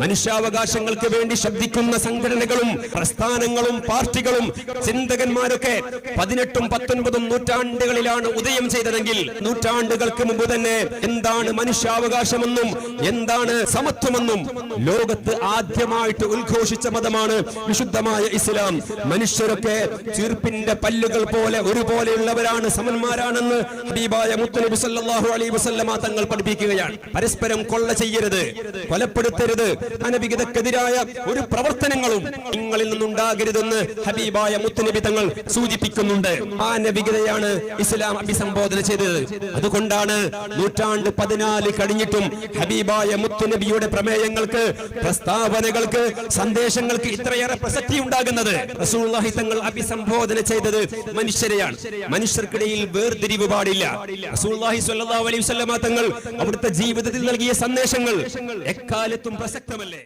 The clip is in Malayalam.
മനുഷ്യാവകാശങ്ങൾക്ക് വേണ്ടി ശബ്ദിക്കുന്ന സംഘടനകളും പ്രസ്ഥാനങ്ങളും പാർട്ടികളും ചിന്തകന്മാരൊക്കെ പതിനെട്ടും പത്തൊൻപതും നൂറ്റാണ്ടുകളിലാണ് ഉദയം ചെയ്തതെങ്കിൽ നൂറ്റാണ്ടുകൾക്ക് മുമ്പ് തന്നെ എന്താണ് മനുഷ്യാവകാശമെന്നും എന്താണ് സമത്വമെന്നും ലോകത്ത് ആദ്യമായിട്ട് ഉദ്ഘോഷിച്ച മതമാണ് വിശുദ്ധമായ ഇസ്ലാം. മനുഷ്യരൊക്കെ ചീർപ്പിന്റെ പല്ലുകൾ പോലെ ഒരുപോലെയുള്ളവരാണ് സമന്മാരാണെന്ന് ഹബീബായ മുത്തുനബി സല്ലല്ലാഹു അലൈഹി വസല്ലമ തങ്ങൾ പഠിപ്പിക്കുകയാണ്. പരസ്പരം കൊള്ള ചെയ്യരുത് കൊലപ്പെടുത്തരുത് അനവികതക്കെതിരായ ഒരു പ്രവർത്തനങ്ങളും നിങ്ങളിൽ നിന്നുണ്ടാകരുതെന്ന് ഹബീബായ മുത്തനബി തങ്ങൾ സൂചിപ്പിക്കുന്നുണ്ട്. ആ നബികതയാണ് ഇസ്ലാം അഭിസംബോധന ചെയ്തത്. അതുകൊണ്ടാണ് നൂറ്റാണ്ട് പതിനാല് കഴിഞ്ഞിട്ടും ഹബീബായ മുത്തുനബിയുടെ പ്രമേയങ്ങൾക്ക് പ്രസ്താവനകൾക്ക് സന്ദേശങ്ങൾക്ക് ഇത്രയേറെ പ്രസക്തി ഉണ്ടാകുന്നത്. തങ്ങൾ അഭിസംബോധന ചെയ്തത് മനുഷ്യരെയാണ്. മനുഷ്യർക്കിടയിൽ വേർതിരിവ് പാടില്ല. റസൂലുള്ളാഹി സ്വല്ലല്ലാഹു അലൈഹി വസല്ലമ തങ്ങൾ അവിടുത്തെ ജീവിതത്തിൽ നൽകിയ സന്ദേശങ്ങൾ എക്കാലത്തും மட்டுமல்ல